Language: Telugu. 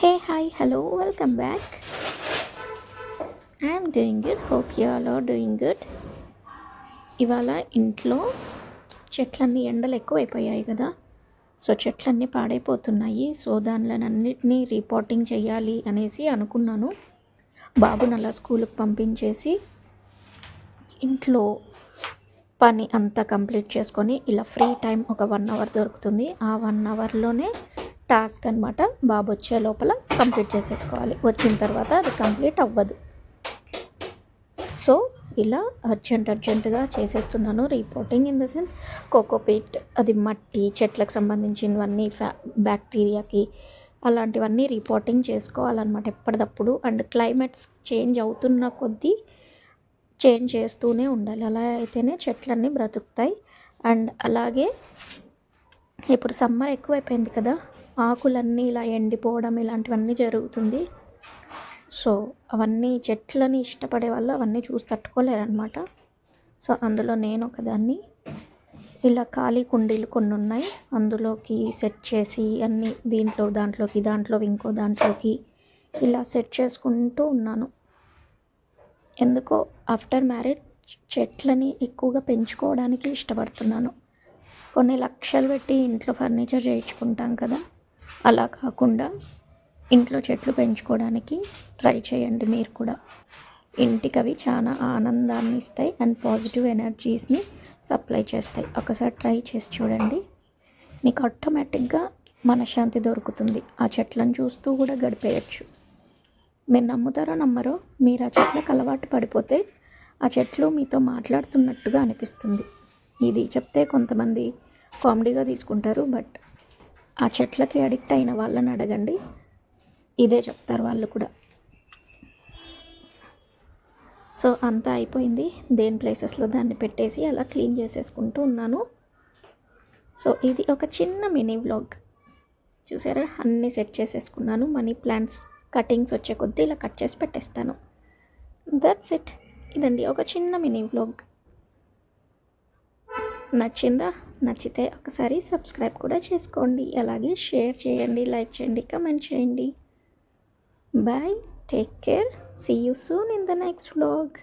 Hey hi hello welcome back I'm doing good hope you all are doing good ఇవాళ ఇంట్లో చెట్లన్నీ ఎండలు ఎక్కువైపోయాయి కదా. సో చెట్లన్నీ పాడైపోతున్నాయి. సో దానిలన్నింటినీ రిపోర్టింగ్ చేయాలి అనేసి అనుకున్నాను. బాబుని అలా స్కూల్కి పంపించేసి ఇంట్లో పని అంతా కంప్లీట్ చేసుకొని ఇలా ఫ్రీ టైం ఒక వన్ అవర్ దొరుకుతుంది. ఆ వన్ అవర్లోనే టాస్క్ అనమాట బాబు వచ్చే లోపల కంప్లీట్ చేసేసుకోవాలి. వచ్చిన తర్వాత అది కంప్లీట్ అవ్వదు. సో ఇలా అర్జెంట్ అర్జెంటుగా చేసేస్తున్నాను. Reporting in the sense cocopeat అది మట్టి చెట్లకు సంబంధించినవన్నీ ఫ్యా బ్యాక్టీరియాకి అలాంటివన్నీ రిపోర్టింగ్ చేసుకోవాలన్నమాట ఎప్పటికప్పుడు అండ్ క్లైమేట్స్ చేంజ్ అవుతున్న కొద్దీ చేంజ్ చేస్తూనే ఉండాలి. అలా అయితేనే చెట్లన్నీ బ్రతుకుతాయి. అండ్ అలాగే ఇప్పుడు సమ్మర్ ఎక్కువైపోయింది కదా ఆకులన్నీ ఇలా ఎండిపోవడం ఇలాంటివన్నీ జరుగుతుంది. సో అవన్నీ చెట్లని ఇష్టపడే వాళ్ళు అవన్నీ చూసి తట్టుకోలేరనమాట సో అందులో నేను ఒకదాన్ని ఇలా ఖాళీ కుండీలు కొన్ని ఉన్నాయి. అందులోకి సెట్ చేసి అన్నీ దీంట్లో దాంట్లోకి దాంట్లో ఇంకో దాంట్లోకి ఇలా సెట్ చేసుకుంటూ ఉన్నాను. ఎందుకో ఆఫ్టర్ మ్యారేజ్ చెట్లని ఎక్కువగా పెంచుకోవడానికి ఇష్టపడుతున్నాను. కొన్ని లక్షలు పెట్టి ఇంట్లో ఫర్నిచర్ చేయించుకుంటాం కదా. అలా కాకుండా ఇంట్లో చెట్లు పెంచుకోవడానికి ట్రై చేయండి మీరు కూడా. ఇంటికి అవి చాలా ఆనందాన్ని ఇస్తాయి అండ్ పాజిటివ్ ఎనర్జీస్ని సప్లై చేస్తాయి. ఒకసారి ట్రై చేసి చూడండి. మీకు ఆటోమేటిక్గా మనశ్శాంతి దొరుకుతుంది. ఆ చెట్లను చూస్తూ కూడా గడిపేయచ్చు. మీరు నమ్ముతారో నమ్మరో మీరు ఆ చెట్లకు అలవాటు పడిపోతే ఆ చెట్లు మీతో మాట్లాడుతున్నట్టుగా అనిపిస్తుంది. ఇది చెప్తే కొంతమంది కామెడీగా తీసుకుంటారు బట్ ఆ చెట్లకి అడిక్ట్ అయిన వాళ్ళని అడగండి. ఇదే చెప్తారు వాళ్ళు కూడా. సో అంతా అయిపోయింది. దేని ప్లేసెస్లో దాన్ని పెట్టేసి అలా క్లీన్ చేసేసుకుంటూ ఉన్నాను. సో ఇది ఒక చిన్న మినీ వ్లాగ్. చూసారా? అన్నీ సెట్ చేసేసుకున్నాను. మనీ ప్లాంట్స్ కటింగ్స్ వచ్చే కొద్దీ ఇలా కట్ చేసి పెట్టేస్తాను. దట్స్ ఇట్ ఇదండి ఒక చిన్న మినీ వ్లాగ్. నచ్చిందా? నచ్చితే ఒకసారి సబ్స్క్రైబ్ కూడా చేసుకోండి. అలాగే షేర్ చేయండి లైక్ చేయండి కమెంట్ చేయండి. Bye take care. See you soon in the next vlog